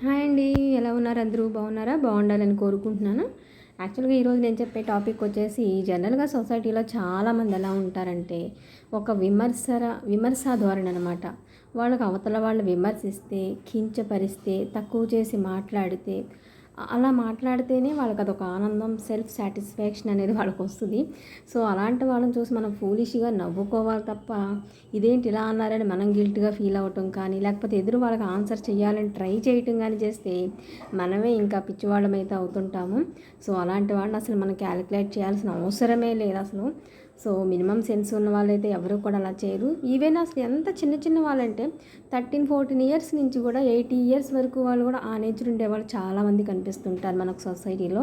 Hi అండి. ఎలా ఉన్నారు అందరూ? బాగున్నారా? బాగుండాలని కోరుకుంటున్నాను. యాక్చువల్గా ఈరోజు నేను చెప్పే టాపిక్ వచ్చేసి జనరల్గా సొసైటీలో చాలామంది ఎలా ఉంటారంటే ఒక విమర్శర విమర్శ ధోరణి అనమాట వాళ్ళకి అవతల వాళ్ళు విమర్శిస్తే కించపరిస్తే తక్కువ చేసి మాట్లాడితే అలా మాట్లాడితేనే వాళ్ళకి అదొక ఆనందం సెల్ఫ్ సాటిస్ఫాక్షన్ అనేది వాళ్ళకి వస్తుంది సో అలాంటి వాళ్ళని చూసి మనం ఫూలిష్గా నవ్వుకోవాలి తప్ప ఇదేంటి ఇలా అన్నారని మనం గిల్ట్గా ఫీల్ అవ్వటం కానీ లేకపోతే ఎదురు వాళ్ళకి ఆన్సర్ చేయాలని ట్రై చేయటం కానీ చేస్తే మనమే ఇంకా పిచ్చివాళ్ళమైతే అవుతుంటాము. సో అలాంటి వాళ్ళని అసలు మనం క్యాలిక్యులేట్ చేయాల్సిన అవసరమే లేదు అసలు. సో మినిమం సెన్స్ ఉన్న వాళ్ళైతే ఎవరు కూడా అలా చేయరు. ఈవెన్ అసలు ఎంత చిన్న చిన్న వాళ్ళంటే థర్టీన్ ఫోర్టీన్ ఇయర్స్ నుంచి కూడా ఎయిటీ ఇయర్స్ వరకు వాళ్ళు కూడా ఆ నేచర్ ఉండేవాళ్ళు చాలామంది కనిపిస్తుంటారు మనకు సొసైటీలో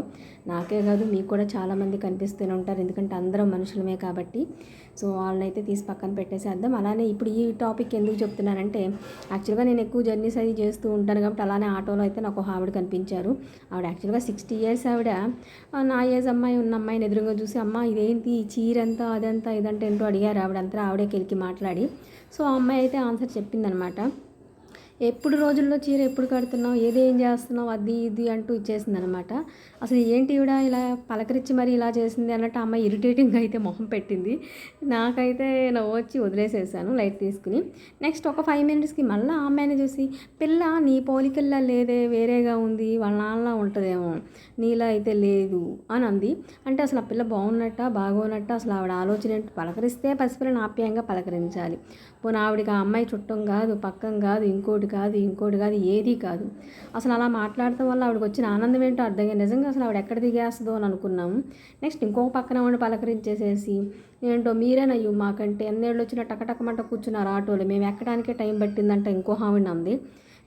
నాకే కాదు మీకు కూడా చాలామంది కనిపిస్తూనే ఉంటారు. ఎందుకంటే అందరం మనుషులమే కాబట్టి. సో వాళ్ళనైతే తీసి పక్కన పెట్టేసేద్దాం. అలానే ఇప్పుడు ఈ టాపిక్ ఎందుకు చెప్తున్నానంటే యాక్చువల్గా నేను ఎక్కువ జర్నీస్ అది చేస్తూ ఉంటాను కాబట్టి అలానే ఆటోలో అయితే నాకు ఆవిడ కనిపించారు. ఆవిడ యాక్చువల్గా సిక్స్టీ ఇయర్స్ ఆవిడ నా ఏజ్ అమ్మాయి ఉన్న అమ్మాయిని ఎదురుగా చూసి అమ్మ ఇదేంటి చీర అంతా అదంతా ఇదంతా ఏంటో అడిగారు. ఆవిడంతా ఆవిడే కెలికి మాట్లాడి. సో ఆ అమ్మాయి అయితే ఆన్సర్ చెప్పిందనమాట ఎప్పుడు రోజుల్లో చీర ఎప్పుడు కడుతున్నావు? ఏది ఏం చేస్తున్నావు? అది ఇది అంటూ ఇచ్చేసింది అనమాట అసలు ఏంటి ఇవిడ ఇలా పలకరించి మరి ఇలా చేసింది అన్నట్టు అమ్మాయి ఇరిటేటింగ్ అయితే మొహం పెట్టింది. నాకైతే నవ్వు వచ్చి వదిలేసేసాను లైట్ తీసుకుని. నెక్స్ట్ ఒక ఫైవ్ మినిట్స్కి మళ్ళీ అమ్మాయిని చూసి పిల్ల నీ పోలికల్లా లేదే వేరేగా ఉంది వాళ్ళ నాన్నలా ఉంటుందేమో నీలా అయితే లేదు అని అంది. అంటే అసలు ఆ పిల్ల బాగున్నట్ట బాగోనట్ట అసలు ఆవిడ ఆలోచన పలకరిస్తే పసిపిల్లని ఆప్యాయంగా పలకరించాలి. పోనీ ఆవిడకి ఆ అమ్మాయి చుట్టం కాదు పక్కం కాదు ఇంకోటి కాదు ఇంకోటి కాదు ఏది కాదు. అసలు అలా మాట్లాడటం వల్ల ఆవిడకి వచ్చిన ఆనందం ఏంటో అర్థం నిజంగా అసలు ఆవిడ ఎక్కడ దిగేస్తుందో అని అనుకున్నాము నెక్స్ట్ ఇంకొక పక్కన ఉండి పలకరించేసేసి ఏంటో మీరేనయ్యు మాకంటే ఎన్నేళ్ళు వచ్చినా టకటకమంట కూర్చున్నారు ఆటోలు. మేము ఎక్కడానికే టైం పట్టిందంట ఇంకో హావిడ ఉంది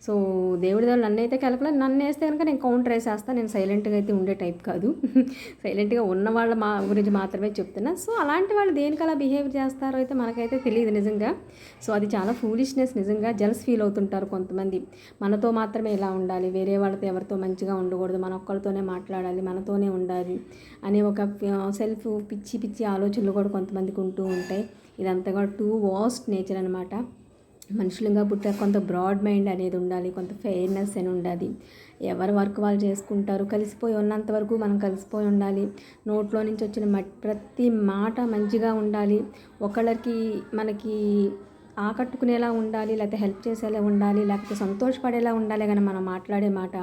సో దేవుడి దగ్గర నన్ను అయితే కలకలే నన్ను వేస్తే కనుక నేను కౌంటర్ వేసేస్తాను నేను సైలెంట్గా అయితే ఉండే టైప్ కాదు. సైలెంట్గా ఉన్న వాళ్ళ మా గురించి మాత్రమే చెప్తున్నా. సో అలాంటి వాళ్ళు దేనికి అలా బిహేవ్ చేస్తారో అయితే మనకైతే తెలియదు నిజంగా. సో అది చాలా ఫూలిష్నెస్ నిజంగా జల్స్ ఫీల్ అవుతుంటారు కొంతమంది. మనతో మాత్రమే ఇలా ఉండాలి. వేరే వాళ్ళతో ఎవరితో మంచిగా ఉండకూడదు. మన ఒక్కరితోనే మాట్లాడాలి. మనతోనే ఉండాలి అనే ఒక సెల్ఫ్ పిచ్చి పిచ్చి ఆలోచనలు కూడా కొంతమందికి ఉంటూ ఉంటాయి. ఇదంతా కూడా టూ వాస్ట్ నేచర్ అనమాట మనుషులుగా పుట్టారు. కొంత బ్రాడ్ మైండ్ అనేది ఉండాలి కొంత ఫెయిర్నెస్ అని ఉండాలి. ఎవరి వర్క్ వాళ్ళు చేసుకుంటారు. కలిసిపోయి ఉన్నంత వరకు మనం కలిసిపోయి ఉండాలి. నోట్లో నుంచి వచ్చిన ప్రతి మాట మంచిగా ఉండాలి. ఒకళ్ళకి మనకి ఆకట్టుకునేలా ఉండాలి లేకపోతే హెల్ప్ చేసేలా ఉండాలి లేకపోతే సంతోషపడేలా ఉండాలి కానీ మనం మాట్లాడే మాట.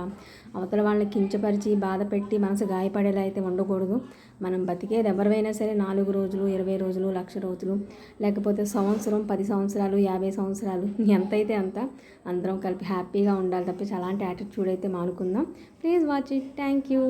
అవతల వాళ్ళని కించపరిచి బాధ పెట్టి మనసు గాయపడేలా అయితే ఉండకూడదు. మనం బతికేది ఎవరివైనా సరే నాలుగు రోజులు ఇరవై రోజులు లక్ష రోజులు లేకపోతే సంవత్సరం పది సంవత్సరాలు యాభై సంవత్సరాలు ఎంతైతే అంత అందరం కలిపి హ్యాపీగా ఉండాలి తప్పించి అలాంటి యాటిట్యూడ్ అయితే మానుకుందాం. Please watch it thank you